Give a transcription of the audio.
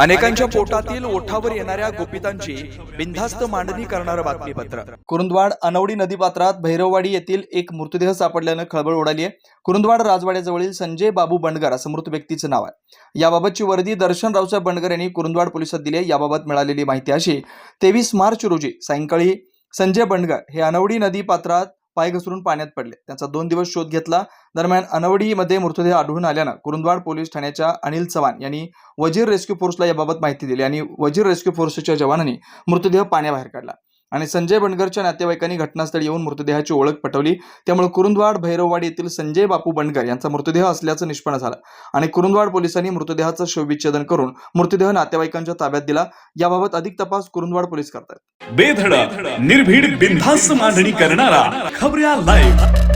अनेकांच्या पोटातील ओठावर येणाऱ्या गोपितांची बिनधास्त मांडणी करणारं बातमीपत्र. कुरुंदवाड अनवडी नदीपात्रात भैरववाडी येथील एक मृतदेह सापडल्यानं खळबळ उडाली आहे. कुरुंदवाड राजवाड्याजवळील संजय बाबू बंडगर असं मृत व्यक्तीचं नाव आहे. याबाबतची वर्दी दर्शन रावसाहेब बंडगर यांनी कुरुंदवाड पोलिसात दिली याबाबत मिळालेली माहिती अशी तेवीस मार्च रोजी सायंकाळी संजय बंडगर हे अनवडी नदी पात्रात पाय घसरून पाण्यात पडले. त्यांचा दोन दिवस शोध घेतला. दरम्यान अनवडीमध्ये मृतदेह आढळून आल्यानं कुरुंदवाड पोलीस ठाण्याच्या अनिल चव्हाण यांनी वजीर रेस्क्यू फोर्सला याबाबत माहिती दिली आणि वजीर रेस्क्यू फोर्सच्या जवानांनी मृतदेह पाण्याबाहेर काढला. आणि संजय बंडगरच्या नातेवाईकांनी घटनास्थळी येऊन मृतदेहाची ओळख पटवली. त्यामुळे कुरुंदवाड भैरववाडी येथील संजय बापू बंडगर यांचा मृतदेह असल्याचं निष्पन्न झालं. आणि कुरुंदवाड पोलिसांनी मृतदेहाचं शवविच्छेदन करून मृतदेह नातेवाईकांच्या ताब्यात दिला. याबाबत अधिक तपास कुरुंदवाड पोलीस करतात बेधडक निर्भीड बिनधास्त मांडणी करणारा खबऱ्या लाईव्ह